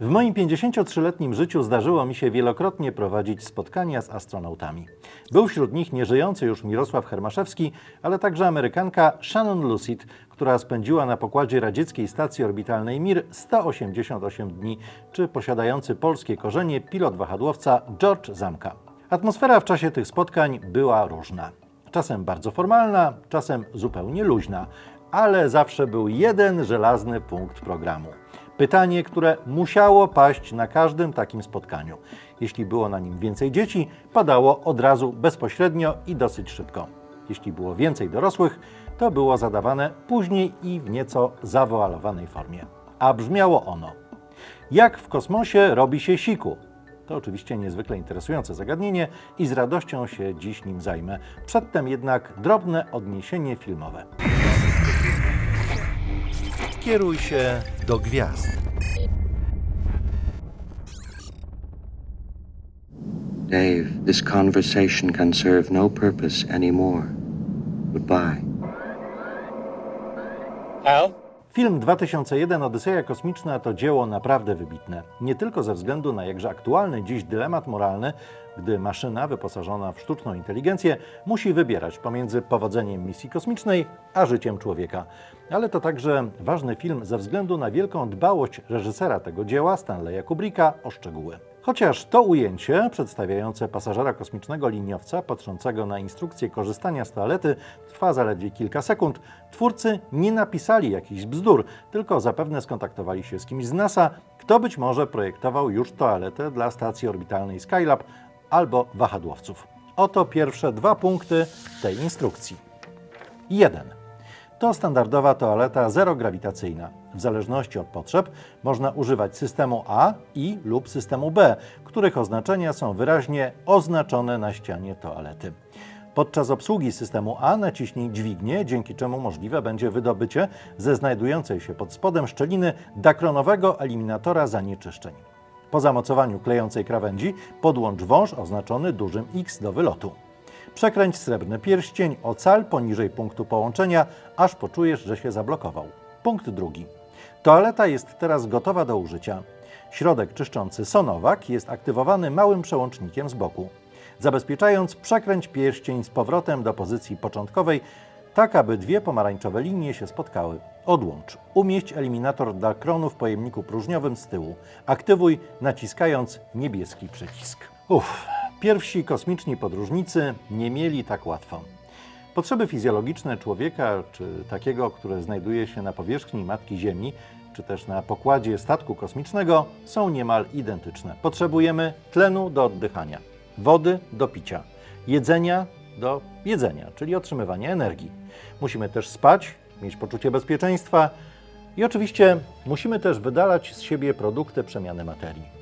W moim 53-letnim życiu zdarzyło mi się wielokrotnie prowadzić spotkania z astronautami. Był wśród nich nieżyjący już Mirosław Hermaszewski, ale także Amerykanka Shannon Lucid, która spędziła na pokładzie radzieckiej stacji orbitalnej Mir 188 dni, czy posiadający polskie korzenie pilot wahadłowca George Zamka. Atmosfera w czasie tych spotkań była różna. Czasem bardzo formalna, czasem zupełnie luźna, ale zawsze był jeden żelazny punkt programu. Pytanie, które musiało paść na każdym takim spotkaniu. Jeśli było na nim więcej dzieci, padało od razu bezpośrednio i dosyć szybko. Jeśli było więcej dorosłych, to było zadawane później i w nieco zawoalowanej formie. A brzmiało ono: Jak w kosmosie robi się siku? To oczywiście niezwykle interesujące zagadnienie i z radością się dziś nim zajmę. Przedtem jednak drobne odniesienie filmowe. Kieruj się do gwiazd. Dave, this conversation can serve no purpose anymore. Goodbye. Al? Film 2001 Odyseja Kosmiczna to dzieło naprawdę wybitne. Nie tylko ze względu na jakże aktualny dziś dylemat moralny, gdy maszyna wyposażona w sztuczną inteligencję musi wybierać pomiędzy powodzeniem misji kosmicznej a życiem człowieka. Ale to także ważny film ze względu na wielką dbałość reżysera tego dzieła, Stanleya Kubricka, o szczegóły. Chociaż to ujęcie, przedstawiające pasażera kosmicznego liniowca patrzącego na instrukcję korzystania z toalety, trwa zaledwie kilka sekund, twórcy nie napisali jakichś bzdur, tylko zapewne skontaktowali się z kimś z NASA, kto być może projektował już toaletę dla stacji orbitalnej Skylab albo wahadłowców. Oto pierwsze dwa punkty tej instrukcji. 1. To standardowa toaleta zerograwitacyjna. W zależności od potrzeb można używać systemu A, I lub systemu B, których oznaczenia są wyraźnie oznaczone na ścianie toalety. Podczas obsługi systemu A naciśnij dźwignię, dzięki czemu możliwe będzie wydobycie ze znajdującej się pod spodem szczeliny dakronowego eliminatora zanieczyszczeń. Po zamocowaniu klejącej krawędzi podłącz wąż oznaczony dużym X do wylotu. Przekręć srebrny pierścień o cal poniżej punktu połączenia, aż poczujesz, że się zablokował. Punkt drugi. Toaleta jest teraz gotowa do użycia. Środek czyszczący Sonowak jest aktywowany małym przełącznikiem z boku. Zabezpieczając, przekręć pierścień z powrotem do pozycji początkowej, tak aby dwie pomarańczowe linie się spotkały. Odłącz. Umieść eliminator dakronu w pojemniku próżniowym z tyłu. Aktywuj naciskając niebieski przycisk. Uff, pierwsi kosmiczni podróżnicy nie mieli tak łatwo. Potrzeby fizjologiczne człowieka, czy takiego, które znajduje się na powierzchni Matki Ziemi, czy też na pokładzie statku kosmicznego, są niemal identyczne. Potrzebujemy tlenu do oddychania, wody do picia, jedzenia do jedzenia, czyli otrzymywania energii. Musimy też spać, mieć poczucie bezpieczeństwa i oczywiście musimy też wydalać z siebie produkty przemiany materii.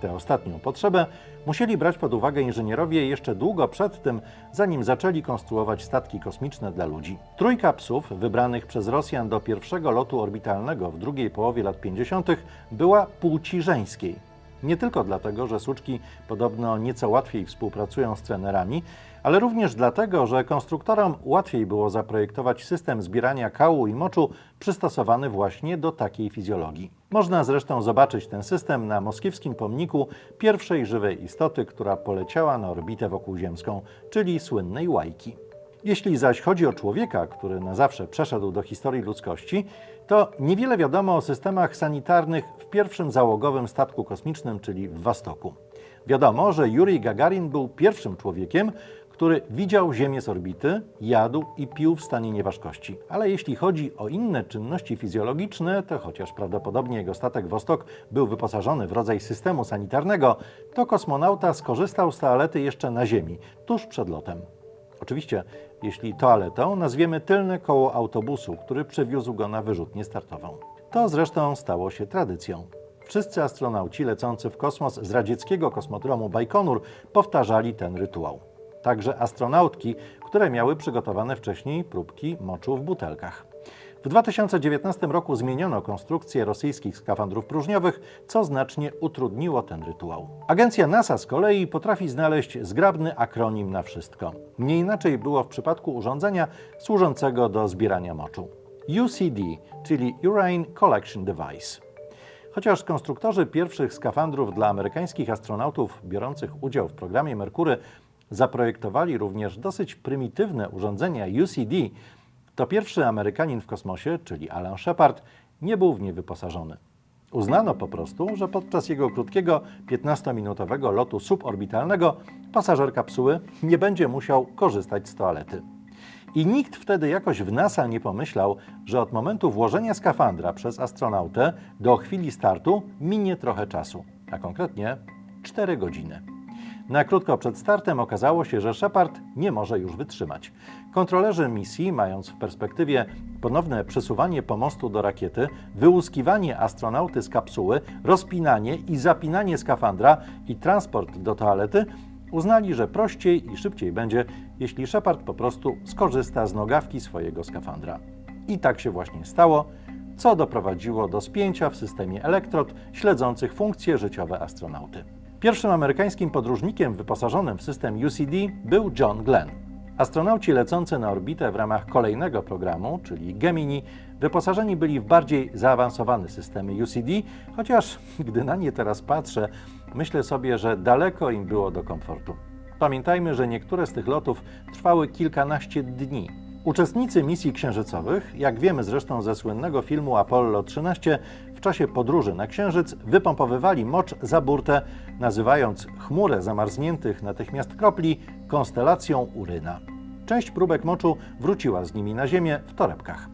Tę ostatnią potrzebę musieli brać pod uwagę inżynierowie jeszcze długo przed tym, zanim zaczęli konstruować statki kosmiczne dla ludzi. Trójka psów, wybranych przez Rosjan do pierwszego lotu orbitalnego w drugiej połowie lat 50., była płci żeńskiej. Nie tylko dlatego, że suczki podobno nieco łatwiej współpracują z trenerami, ale również dlatego, że konstruktorom łatwiej było zaprojektować system zbierania kału i moczu przystosowany właśnie do takiej fizjologii. Można zresztą zobaczyć ten system na moskiewskim pomniku pierwszej żywej istoty, która poleciała na orbitę wokułziemską, czyli słynnej łajki. Jeśli zaś chodzi o człowieka, który na zawsze przeszedł do historii ludzkości, to niewiele wiadomo o systemach sanitarnych w pierwszym załogowym statku kosmicznym, czyli w Wastoku. Wiadomo, że Jurij Gagarin był pierwszym człowiekiem, który widział Ziemię z orbity, jadł i pił w stanie nieważkości. Ale jeśli chodzi o inne czynności fizjologiczne, to chociaż prawdopodobnie jego statek Wostok był wyposażony w rodzaj systemu sanitarnego, to kosmonauta skorzystał z toalety jeszcze na Ziemi, tuż przed lotem. Oczywiście, jeśli toaletą nazwiemy tylne koło autobusu, który przewiózł go na wyrzutnię startową. To zresztą stało się tradycją. Wszyscy astronauci lecący w kosmos z radzieckiego kosmodromu Bajkonur powtarzali ten rytuał. Także astronautki, które miały przygotowane wcześniej próbki moczu w butelkach. W 2019 roku zmieniono konstrukcję rosyjskich skafandrów próżniowych, co znacznie utrudniło ten rytuał. Agencja NASA z kolei potrafi znaleźć zgrabny akronim na wszystko. Nie inaczej było w przypadku urządzenia służącego do zbierania moczu. UCD, czyli Urine Collection Device. Chociaż konstruktorzy pierwszych skafandrów dla amerykańskich astronautów biorących udział w programie Merkury zaprojektowali również dosyć prymitywne urządzenia UCD, to pierwszy Amerykanin w kosmosie, czyli Alan Shepard, nie był w nie wyposażony. Uznano po prostu, że podczas jego krótkiego 15-minutowego lotu suborbitalnego pasażer kapsuły nie będzie musiał korzystać z toalety. I nikt wtedy jakoś w NASA nie pomyślał, że od momentu włożenia skafandra przez astronautę do chwili startu minie trochę czasu, a konkretnie 4 godziny. Na krótko przed startem okazało się, że Shepard nie może już wytrzymać. Kontrolerzy misji, mając w perspektywie ponowne przesuwanie pomostu do rakiety, wyłuskiwanie astronauty z kapsuły, rozpinanie i zapinanie skafandra i transport do toalety, uznali, że prościej i szybciej będzie, jeśli Shepard po prostu skorzysta z nogawki swojego skafandra. I tak się właśnie stało, co doprowadziło do spięcia w systemie elektrod śledzących funkcje życiowe astronauty. Pierwszym amerykańskim podróżnikiem wyposażonym w system UCD był John Glenn. Astronauci lecący na orbitę w ramach kolejnego programu, czyli Gemini, wyposażeni byli w bardziej zaawansowane systemy UCD, chociaż gdy na nie teraz patrzę, myślę sobie, że daleko im było do komfortu. Pamiętajmy, że niektóre z tych lotów trwały kilkanaście dni. Uczestnicy misji księżycowych, jak wiemy zresztą ze słynnego filmu Apollo 13, w czasie podróży na Księżyc wypompowywali mocz za burtę, nazywając chmurę zamarzniętych natychmiast kropli konstelacją Uryna. Część próbek moczu wróciła z nimi na Ziemię w torebkach.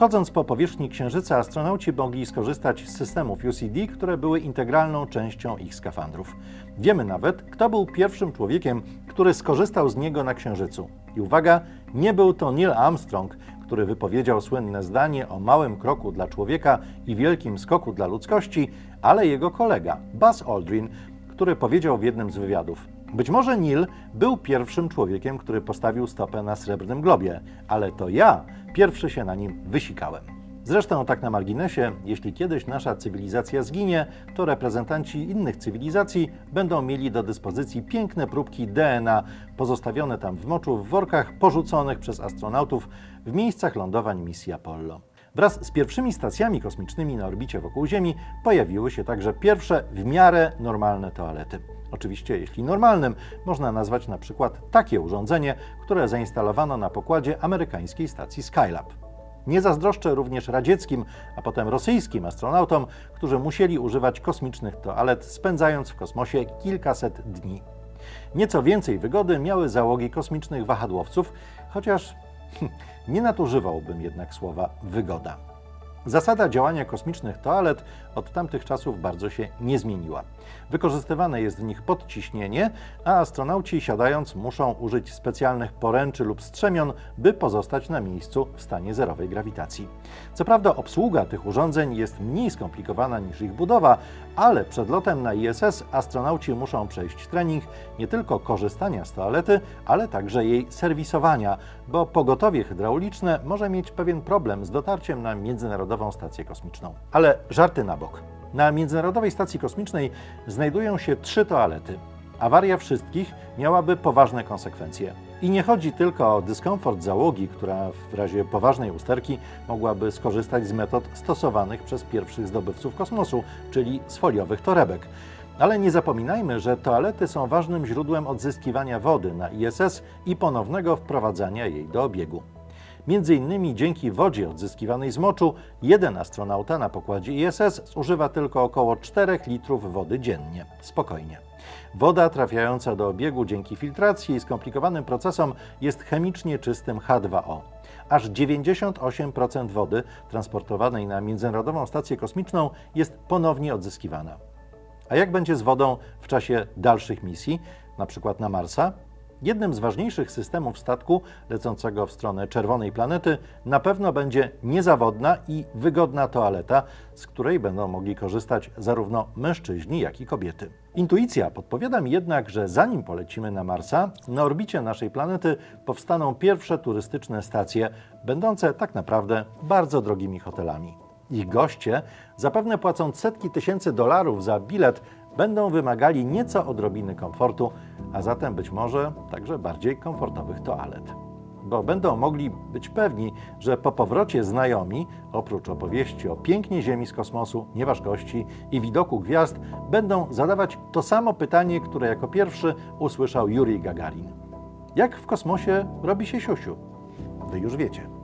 Chodząc po powierzchni Księżyca, astronauci mogli skorzystać z systemów UCD, które były integralną częścią ich skafandrów. Wiemy nawet, kto był pierwszym człowiekiem, który skorzystał z niego na Księżycu. I uwaga, nie był to Neil Armstrong, który wypowiedział słynne zdanie o małym kroku dla człowieka i wielkim skoku dla ludzkości, ale jego kolega, Buzz Aldrin, który powiedział w jednym z wywiadów: Być może Neil był pierwszym człowiekiem, który postawił stopę na srebrnym globie, ale to ja pierwszy się na nim wysikałem. Zresztą, tak na marginesie, jeśli kiedyś nasza cywilizacja zginie, to reprezentanci innych cywilizacji będą mieli do dyspozycji piękne próbki DNA pozostawione tam w moczu w workach porzuconych przez astronautów w miejscach lądowań misji Apollo. Wraz z pierwszymi stacjami kosmicznymi na orbicie wokół Ziemi pojawiły się także pierwsze w miarę normalne toalety. Oczywiście, jeśli normalnym, można nazwać na przykład takie urządzenie, które zainstalowano na pokładzie amerykańskiej stacji Skylab. Nie zazdroszczę również radzieckim, a potem rosyjskim astronautom, którzy musieli używać kosmicznych toalet, spędzając w kosmosie kilkaset dni. Nieco więcej wygody miały załogi kosmicznych wahadłowców, chociaż nie nadużywałbym jednak słowa wygoda. Zasada działania kosmicznych toalet od tamtych czasów bardzo się nie zmieniła. Wykorzystywane jest w nich podciśnienie, a astronauci siadając muszą użyć specjalnych poręczy lub strzemion, by pozostać na miejscu w stanie zerowej grawitacji. Co prawda obsługa tych urządzeń jest mniej skomplikowana niż ich budowa, ale przed lotem na ISS astronauci muszą przejść trening nie tylko korzystania z toalety, ale także jej serwisowania, bo pogotowie hydrauliczne może mieć pewien problem z dotarciem na Międzynarodową Stację Kosmiczną. Ale żarty na bok. Na Międzynarodowej Stacji Kosmicznej znajdują się trzy toalety. Awaria wszystkich miałaby poważne konsekwencje. I nie chodzi tylko o dyskomfort załogi, która w razie poważnej usterki mogłaby skorzystać z metod stosowanych przez pierwszych zdobywców kosmosu, czyli z foliowych torebek. Ale nie zapominajmy, że toalety są ważnym źródłem odzyskiwania wody na ISS i ponownego wprowadzania jej do obiegu. Między innymi dzięki wodzie odzyskiwanej z moczu, jeden astronauta na pokładzie ISS zużywa tylko około 4 litrów wody dziennie. Spokojnie. Woda trafiająca do obiegu dzięki filtracji i skomplikowanym procesom jest chemicznie czystym H2O. Aż 98% wody transportowanej na Międzynarodową Stację Kosmiczną jest ponownie odzyskiwana. A jak będzie z wodą w czasie dalszych misji, na przykład na Marsa? Jednym z ważniejszych systemów statku lecącego w stronę czerwonej planety na pewno będzie niezawodna i wygodna toaleta, z której będą mogli korzystać zarówno mężczyźni, jak i kobiety. Intuicja podpowiada mi jednak, że zanim polecimy na Marsa, na orbicie naszej planety powstaną pierwsze turystyczne stacje, będące tak naprawdę bardzo drogimi hotelami. Ich goście, zapewne płacąc setki tysięcy dolarów za bilet, będą wymagali nieco odrobiny komfortu, a zatem być może także bardziej komfortowych toalet. bo będą mogli być pewni, że po powrocie znajomi, oprócz opowieści o pięknie Ziemi z kosmosu, nieważkości i widoku gwiazd, będą zadawać to samo pytanie, które jako pierwszy usłyszał Jurij Gagarin. Jak w kosmosie robi się siusiu? Wy już wiecie.